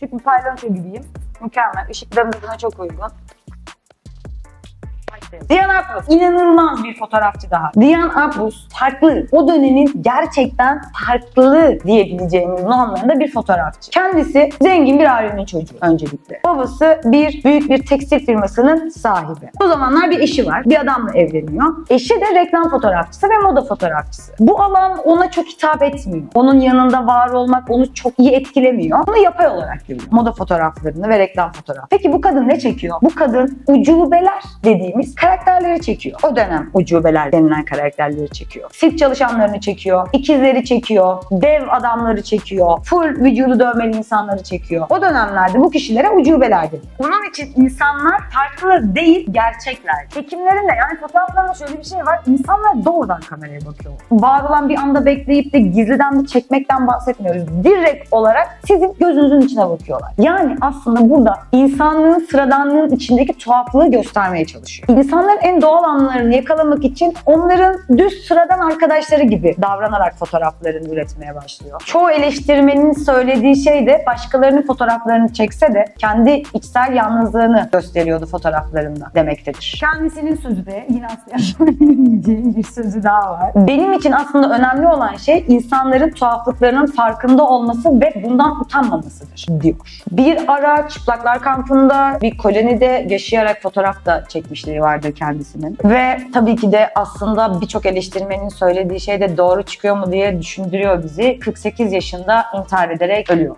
Küçük bir paylaşım gibiyim. Mükemmel. Buna çok uygun. Diyan Apus inanılmaz bir fotoğrafçı daha. Diyan Apus farklı. O dönemin gerçekten farklı diyebileceğimiz normlarında bir fotoğrafçı. Kendisi zengin bir ailenin çocuğu öncelikle. Babası bir büyük bir tekstil firmasının sahibi. O zamanlar bir eşi var. Bir adamla evleniyor. Eşi de reklam fotoğrafçısı ve moda fotoğrafçısı. Bu alan ona çok hitap etmiyor. Onun yanında var olmak onu çok iyi etkilemiyor. Bunu yapay olarak görüyor. Moda fotoğraflarını ve reklam fotoğrafı. Peki bu kadın ne çekiyor? Bu kadın ucubeler dediğimiz karakterleri çekiyor. O dönem ucubeler denilen karakterleri çekiyor. Sirk çalışanlarını çekiyor. ikizleri çekiyor. Dev adamları çekiyor. Full vücudu dövmeli insanları çekiyor. O dönemlerde bu kişilere ucubeler deniyor. Onun için insanlar farklı değil, gerçekler. Çekimlerinde yani fotoğraflarında şöyle bir şey var. İnsanlar doğrudan kameraya bakıyor. Var olan bir anda bekleyip de gizliden bir çekmekten bahsetmiyoruz. Direkt olarak sizin gözünüzün içine bakıyorlar. Yani aslında burada insanlığın sıradanlığın içindeki tuhaflığı göstermeye çalışıyor. İnsanların en doğal anlarını yakalamak için onların düz sıradan arkadaşları gibi davranarak fotoğraflarını üretmeye başlıyor. Çoğu eleştirmenin söylediği şey de başkalarının fotoğraflarını çekse de kendi içsel yalnızlığını gösteriyordu fotoğraflarında demektedir. Kendisinin sözü de yine söyleyemeyeceğim bir sözü daha var. Benim için aslında önemli olan şey insanların tuhaflıklarının farkında olması ve bundan utanmamasıdır diyor. Bir ara çıplaklar kampında bir kolonide yaşayarak fotoğraf da çekmişliği vardır kendisinin. Ve tabii ki de aslında birçok eleştirmenin söylediği şey de doğru çıkıyor mu diye düşündürüyor bizi. 48 yaşında intihar ederek ölüyor.